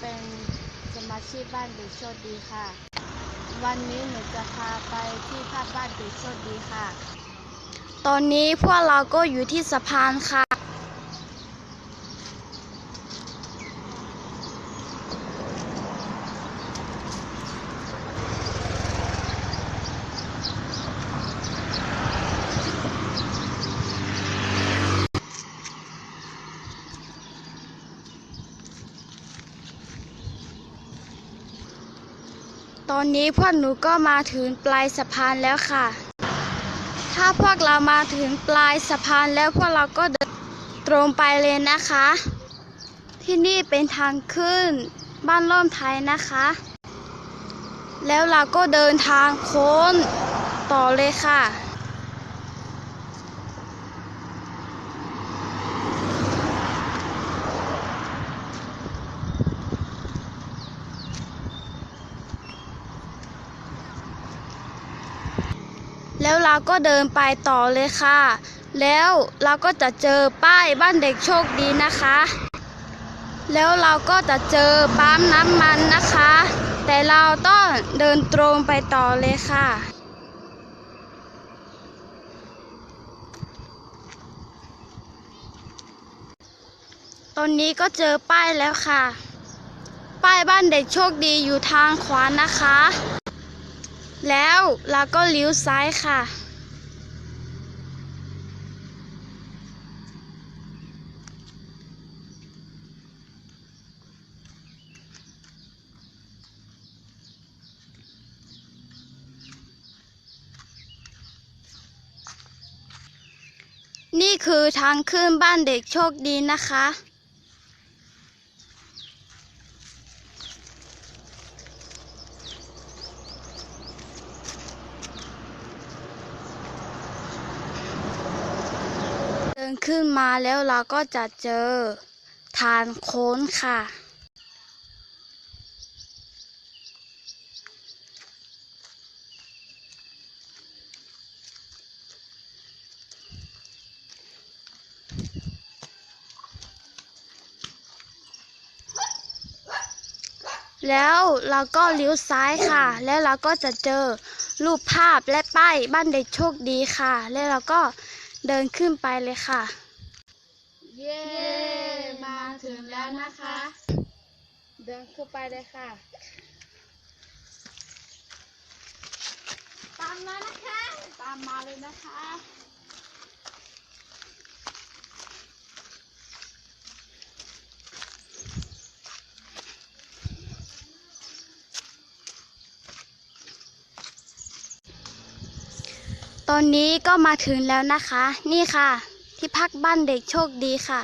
เป็นสมาชิกบ้านเด็กโชคดีค่ะ วันนี้หนูจะพาไปที่ภาคบ้านเด็กโชคดีค่ะ ตอนนี้พวกเราก็อยู่ที่สะพานค่ะ ตอนนี้พวกหนูก็มาถึงปลายสะพานแล้วค่ะ ถ้าพวกเรามาถึงปลายสะพานแล้วพวกเราก็เดินตรงไปเลยนะคะ ที่นี่เป็นทางขึ้นบ้านร่มไทยนะคะ แล้วเราก็เดินทางโค้นต่อเลยค่ะ แล้วเราก็เดินไปต่อเลยค่ะ แล้วเราก็จะเจอป้ายบ้านเด็กโชคดีนะคะ แล้วเราก็จะเจอปั๊มน้ำมันนะคะ แต่เราต้องเดินตรงไปต่อเลยค่ะตอนนี้ก็เจอป้ายแล้วค่ะ ป้ายบ้านเด็กโชคดีอยู่ทางขวานะคะ แล้วเราก็เลี้ยวซ้ายค่ะ นี่คือทางขึ้นบ้านเด็กโชคดีนะคะ นขึ้นมาแล้วเราก็จะเจอทานโค้นค่ะ แล้วเราก็เลี้ยวซ้ายค่ะ แล้วเราก็จะเจอรูปภาพและป้ายบ้านเด็กโชคดีค่ะ แล้วเราก็ เดินขึ้นไปเลยค่ะ เย้ มาถึงแล้วนะคะ เดินขึ้นไปเลยค่ะ ตามมานะคะ ตามมาเลยนะคะ ตอนนี้ก็มาถึงแล้วนะคะ นี่ค่ะ ที่พักบ้านเด็กโชคดีค่ะ